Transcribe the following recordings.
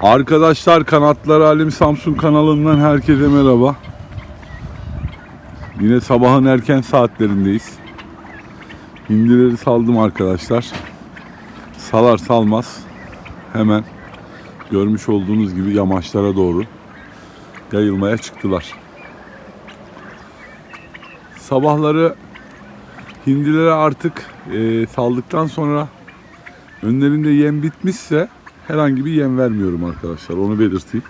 Arkadaşlar Kanatlar Alim Samsun kanalından herkese merhaba. Yine sabahın erken saatlerindeyiz. Hindileri saldım arkadaşlar. Salar salmaz hemen görmüş olduğunuz gibi yamaçlara doğru yayılmaya çıktılar. Sabahları hindilere artık e, saldıktan sonra önlerinde yem bitmişse herhangi bir yem vermiyorum arkadaşlar. Onu belirteyim.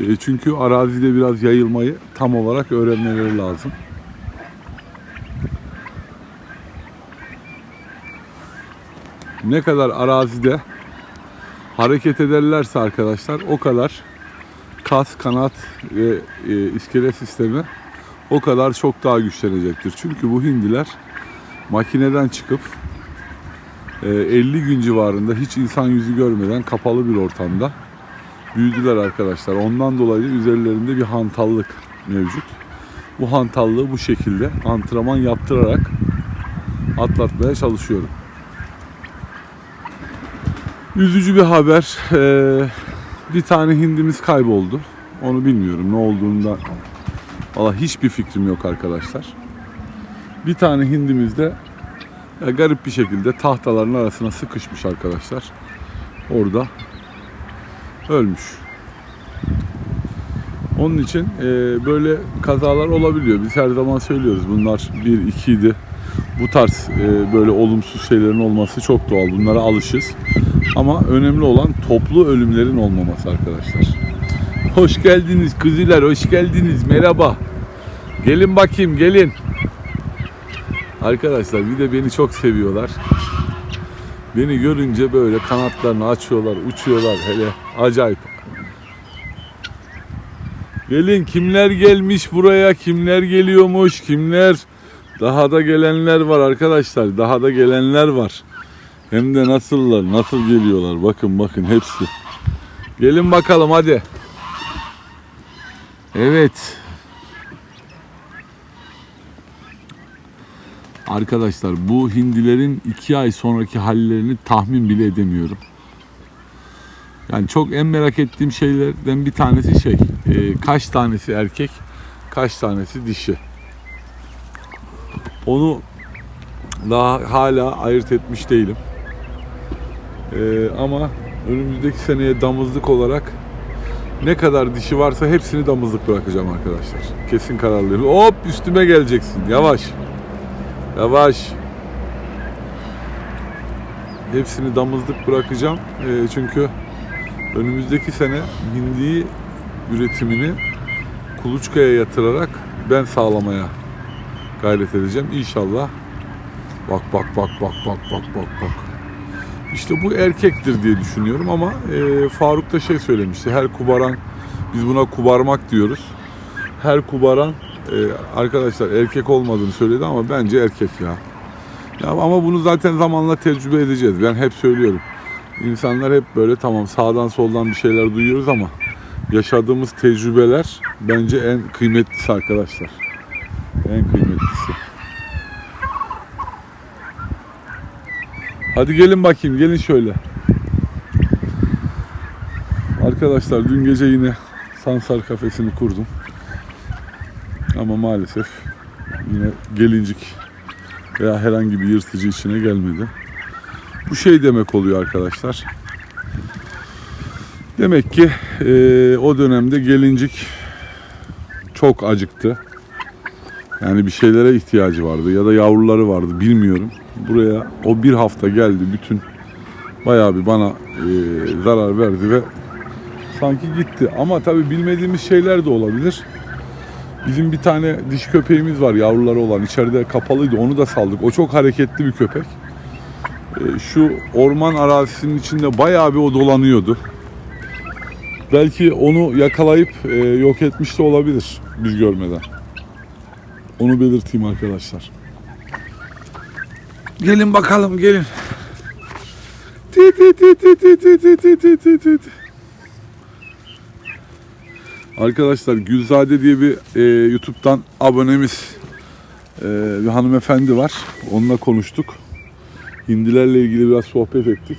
E, çünkü arazide biraz yayılmayı tam olarak öğrenmeleri lazım. Ne kadar arazide hareket ederlerse arkadaşlar o kadar kas, kanat ve e, iskele sistemi o kadar çok daha güçlenecektir. Çünkü bu hindiler makineden çıkıp 50 gün civarında hiç insan yüzü görmeden kapalı bir ortamda büyüdüler arkadaşlar. Ondan dolayı üzerlerinde bir hantallık mevcut. Bu hantallığı bu şekilde antrenman yaptırarak atlatmaya çalışıyorum. Üzücü bir haber. Ee, bir tane hindimiz kayboldu. Onu bilmiyorum ne olduğunda. Valla hiçbir fikrim yok arkadaşlar. Bir tane hindimiz de e, garip bir şekilde tahtaların arasına sıkışmış arkadaşlar. Orada ölmüş. Onun için e, böyle kazalar olabiliyor. Biz her zaman söylüyoruz bunlar bir ikiydi. Bu tarz e, böyle olumsuz şeylerin olması çok doğal. Bunlara alışız. Ama önemli olan toplu ölümlerin olmaması arkadaşlar. Hoş geldiniz kuziler, hoş geldiniz. Merhaba. Gelin bakayım, gelin. Arkadaşlar bir de beni çok seviyorlar. Beni görünce böyle kanatlarını açıyorlar, uçuyorlar hele acayip. Gelin kimler gelmiş buraya, kimler geliyormuş, kimler daha da gelenler var arkadaşlar. Daha da gelenler var. Hem de nasıllar, nasıl geliyorlar. Bakın bakın hepsi. Gelin bakalım hadi. Evet. Arkadaşlar bu hindilerin iki ay sonraki hallerini tahmin bile edemiyorum. Yani çok en merak ettiğim şeylerden bir tanesi şey. e, kaç tanesi erkek, kaç tanesi dişi. Onu daha hala ayırt etmiş değilim. E, ama önümüzdeki seneye damızlık olarak ne kadar dişi varsa hepsini damızlık bırakacağım arkadaşlar. Kesin kararlıyım. Hop üstüme geleceksin. Yavaş. Yavaş. Hepsini damızlık bırakacağım. E, çünkü önümüzdeki sene hindi üretimini kuluçkaya yatırarak ben sağlamaya gayret edeceğim. İnşallah. Bak bak bak bak bak bak bak bak. İşte bu erkektir diye düşünüyorum ama e, Faruk da şey söylemişti. Her kubaran, biz buna kubarmak diyoruz. Her kubaran e, arkadaşlar erkek olmadığını söyledi ama bence erkek ya. Ya ama bunu zaten zamanla tecrübe edeceğiz. Ben hep söylüyorum. İnsanlar hep böyle tamam sağdan soldan bir şeyler duyuyoruz ama yaşadığımız tecrübeler bence en kıymetlisi arkadaşlar. En kıymetlisi. Hadi gelin bakayım, gelin şöyle. Arkadaşlar dün gece yine Sansar kafesini kurdum. Ama maalesef yine gelincik veya herhangi bir yırtıcı içine gelmedi. Bu şey demek oluyor arkadaşlar. Demek ki eee, o dönemde gelincik çok acıktı. Yani bir şeylere ihtiyacı vardı ya da yavruları vardı bilmiyorum. Buraya o bir hafta geldi bütün bayağı bir bana eee, zarar verdi ve sanki gitti. Ama tabii bilmediğimiz şeyler de olabilir. Bizim bir tane diş köpeğimiz var yavruları olan içeride kapalıydı onu da saldık. O çok hareketli bir köpek. Eee, şu orman arazisinin içinde bayağı bir o dolanıyordu. Belki onu yakalayıp eee, yok etmiş de olabilir biz görmeden. Onu belirteyim arkadaşlar. Gelin bakalım gelin. Ti ti ti ti ti ti ti ti ti ti. Arkadaşlar Gülzade diye bir e, YouTube'dan abonemiz e, bir hanımefendi var. Onunla konuştuk. Hindilerle ilgili biraz sohbet ettik.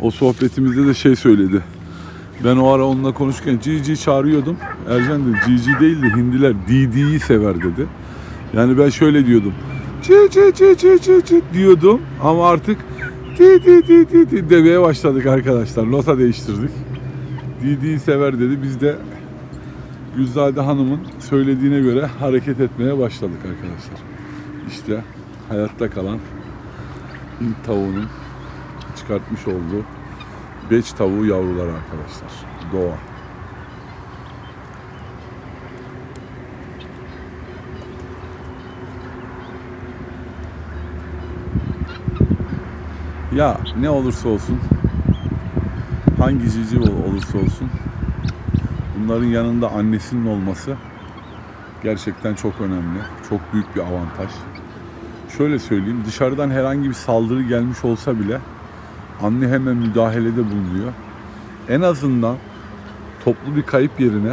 O sohbetimizde de şey söyledi. Ben o ara onunla konuşurken Cici çağırıyordum. Ercan dedi Cici değil de hindiler Didi'yi sever dedi. Yani ben şöyle diyordum. Cici cici cici diyordum ama artık di di di di di demeye başladık arkadaşlar. Nota değiştirdik. Didi'yi sever dedi. Biz de Gülzade Hanım'ın söylediğine göre hareket etmeye başladık arkadaşlar. İşte hayatta kalan Hint tavuğunun çıkartmış olduğu beç tavuğu yavruları arkadaşlar. Doğa. Ya ne olursa olsun hangi cici ol- olursa olsun bunların yanında annesinin olması gerçekten çok önemli. Çok büyük bir avantaj. Şöyle söyleyeyim dışarıdan herhangi bir saldırı gelmiş olsa bile anne hemen müdahalede bulunuyor. En azından toplu bir kayıp yerine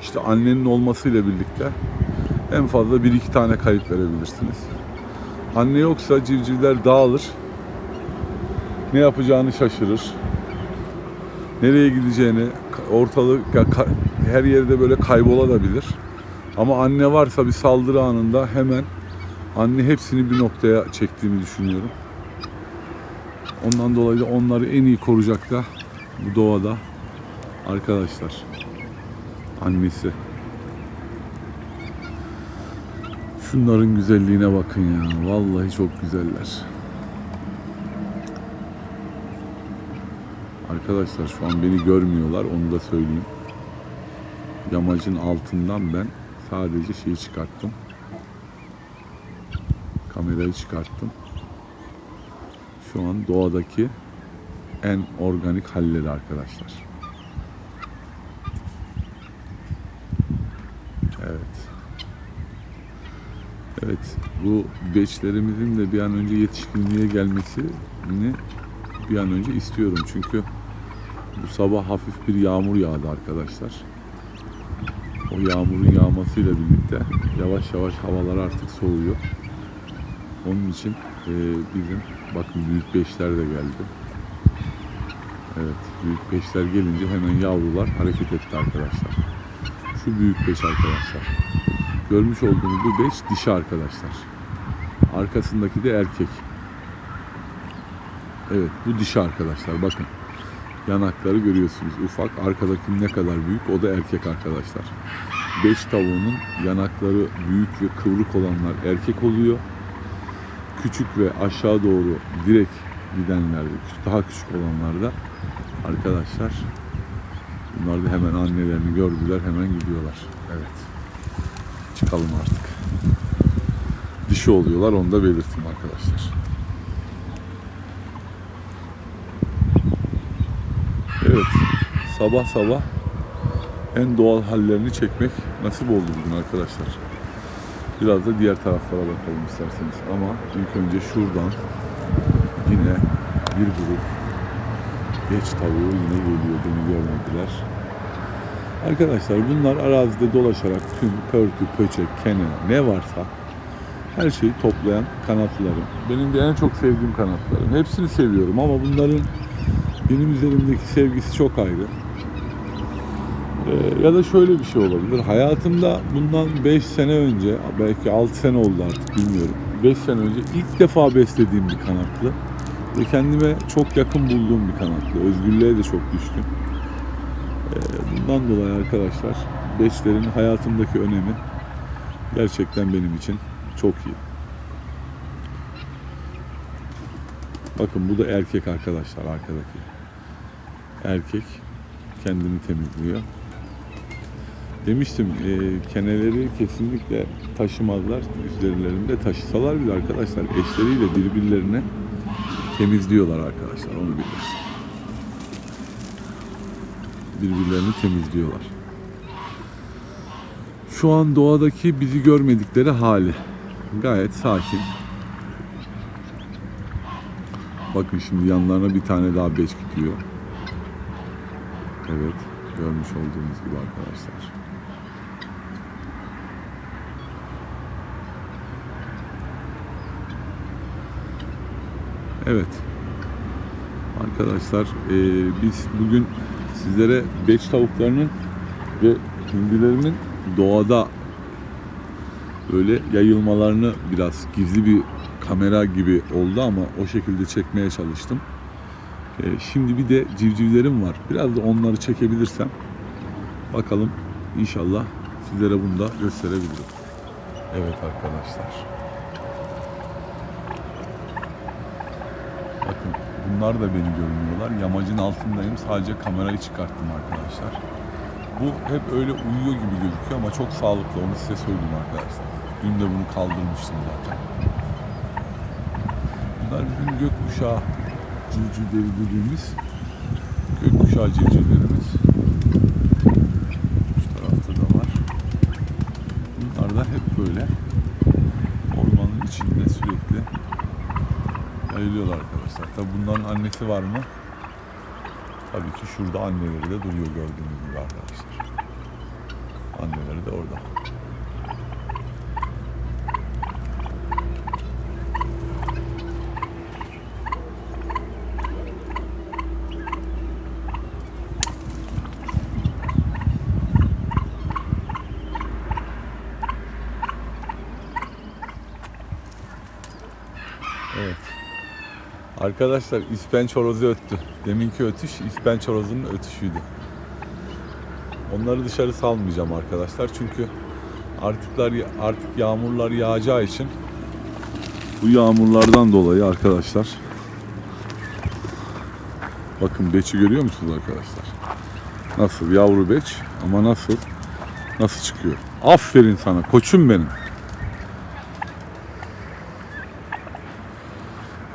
işte annenin olmasıyla birlikte en fazla bir iki tane kayıp verebilirsiniz. Anne yoksa civcivler dağılır. Ne yapacağını şaşırır. Nereye gideceğini ortalık her yerde böyle kaybolabilir. Ama anne varsa bir saldırı anında hemen anne hepsini bir noktaya çektiğini düşünüyorum. Ondan dolayı da onları en iyi koruyacak da bu doğada arkadaşlar. Annesi. Şunların güzelliğine bakın ya. Vallahi çok güzeller. Arkadaşlar şu an beni görmüyorlar onu da söyleyeyim. Yamacın altından ben sadece şeyi çıkarttım. Kamerayı çıkarttım. Şu an doğadaki en organik halleri arkadaşlar. Evet. Evet, bu beçlerimizin de bir an önce yetişkinliğe gelmesini bir an önce istiyorum. Çünkü sabah hafif bir yağmur yağdı arkadaşlar. O yağmurun yağmasıyla birlikte yavaş yavaş havalar artık soğuyor. Onun için e, bizim bakın büyük beşler de geldi. Evet büyük beşler gelince hemen yavrular hareket etti arkadaşlar. Şu büyük beş arkadaşlar. Görmüş olduğunuz bu beş dişi arkadaşlar. Arkasındaki de erkek. Evet bu dişi arkadaşlar bakın. Yanakları görüyorsunuz ufak. Arkadaki ne kadar büyük o da erkek arkadaşlar. Beş tavuğunun yanakları büyük ve kıvrık olanlar erkek oluyor. Küçük ve aşağı doğru direkt gidenler, daha küçük olanlar da arkadaşlar bunlar da hemen annelerini gördüler hemen gidiyorlar. Evet. Çıkalım artık. Dişi oluyorlar onu da belirteyim arkadaşlar. Evet. Sabah sabah en doğal hallerini çekmek nasip oldu bugün arkadaşlar. Biraz da diğer taraflara bakalım isterseniz. Ama ilk önce şuradan yine bir grup geç tavuğu yine geliyor. Beni görmediler. Arkadaşlar bunlar arazide dolaşarak tüm pörtü, pöçek, kene ne varsa her şeyi toplayan kanatlarım. Benim de en çok sevdiğim kanatlarım. Hepsini seviyorum ama bunların benim üzerimdeki sevgisi çok ayrı. Ee, ya da şöyle bir şey olabilir. Hayatımda bundan 5 sene önce, belki 6 sene oldu artık bilmiyorum. 5 sene önce ilk defa beslediğim bir kanatlı. Ve kendime çok yakın bulduğum bir kanatlı. Özgürlüğe de çok düşkün. Ee, bundan dolayı arkadaşlar beşlerin hayatımdaki önemi gerçekten benim için çok iyi. Bakın bu da erkek arkadaşlar arkadaki. Erkek kendini temizliyor. Demiştim e, keneleri kesinlikle taşımazlar üzerlerinde taşısalar bile arkadaşlar eşleriyle birbirlerini temizliyorlar arkadaşlar onu biliriz. Birbirlerini temizliyorlar. Şu an doğadaki bizi görmedikleri hali. Gayet sakin. Bakın şimdi yanlarına bir tane daha beç gidiyor. Evet, görmüş olduğunuz gibi arkadaşlar. Evet. Arkadaşlar eee, biz bugün sizlere beç tavuklarının ve hindilerinin doğada böyle yayılmalarını biraz gizli bir kamera gibi oldu ama o şekilde çekmeye çalıştım. Ee, şimdi bir de civcivlerim var. Biraz da onları çekebilirsem bakalım inşallah sizlere bunu da gösterebilirim. Evet arkadaşlar. Bakın bunlar da beni görmüyorlar. Yamacın altındayım. Sadece kamerayı çıkarttım arkadaşlar. Bu hep öyle uyuyor gibi gözüküyor ama çok sağlıklı. Onu size söyleyeyim arkadaşlar. Dün de bunu kaldırmıştım zaten. Bunlar bizim gökkuşağı civcivleri dediğimiz gökkuşağı civcivlerimiz. Şu tarafta da var. Bunlar da hep böyle ormanın içinde sürekli yayılıyorlar arkadaşlar. Tabi bunların annesi var mı? Tabii ki şurada anneleri de duruyor gördüğünüz gibi arkadaşlar. Anneleri de orada. Arkadaşlar ispenç horozu öttü. Deminki ötüş ispenç horozunun ötüşüydü. Onları dışarı salmayacağım arkadaşlar çünkü artıklar artık yağmurlar yağacağı için bu yağmurlardan dolayı arkadaşlar bakın beçi görüyor musunuz arkadaşlar? Nasıl yavru beç ama nasıl nasıl çıkıyor? Aferin sana koçum benim.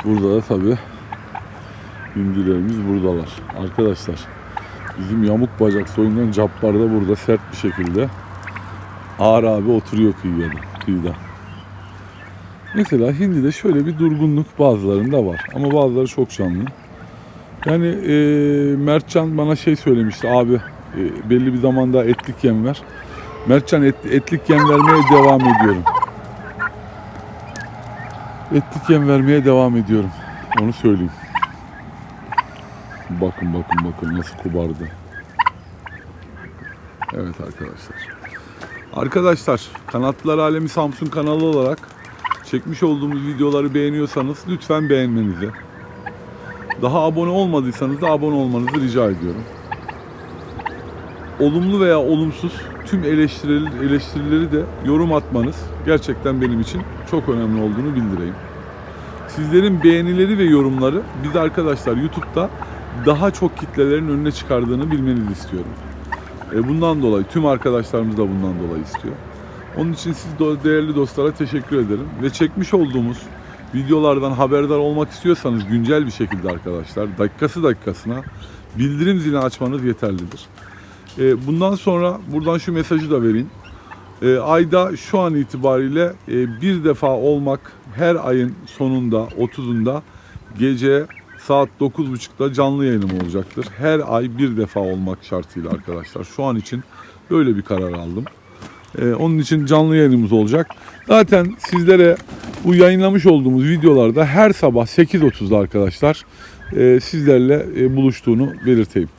Burada da tabi hindilerimiz buradalar. Arkadaşlar bizim yamuk bacak soyundan Cabbar da burada sert bir şekilde ağır abi oturuyor kıyıda. kıyıda. Mesela hindide şöyle bir durgunluk bazılarında var ama bazıları çok canlı. Yani e, Mertcan bana şey söylemişti abi e, belli bir zamanda etlik yem ver. Mertcan et, etlik yem vermeye devam ediyorum. Etlik yem vermeye devam ediyorum. Onu söyleyeyim. Bakın bakın bakın nasıl kubardı. Evet arkadaşlar. Arkadaşlar Kanatlılar Alemi Samsun kanalı olarak çekmiş olduğumuz videoları beğeniyorsanız lütfen beğenmenizi. Daha abone olmadıysanız da abone olmanızı rica ediyorum. Olumlu veya olumsuz tüm eleştirileri, eleştirileri de yorum atmanız gerçekten benim için çok önemli olduğunu bildireyim. Sizlerin beğenileri ve yorumları biz arkadaşlar YouTube'da daha çok kitlelerin önüne çıkardığını bilmenizi istiyorum. E bundan dolayı tüm arkadaşlarımız da bundan dolayı istiyor. Onun için siz değerli dostlara teşekkür ederim ve çekmiş olduğumuz videolardan haberdar olmak istiyorsanız güncel bir şekilde arkadaşlar dakikası dakikasına bildirim zilini açmanız yeterlidir. E, bundan sonra buradan şu mesajı da vereyim. E, ayda şu an itibariyle e, bir defa olmak her ayın sonunda 30'unda gece saat 9.30'da canlı yayınım olacaktır. Her ay bir defa olmak şartıyla arkadaşlar. Şu an için böyle bir karar aldım. E, onun için canlı yayınımız olacak. Zaten sizlere bu yayınlamış olduğumuz videolarda her sabah 8.30'da arkadaşlar e, sizlerle e, buluştuğunu belirteyim.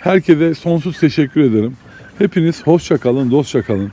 Herkese sonsuz teşekkür ederim. Hepiniz hoşça kalın, dostça kalın.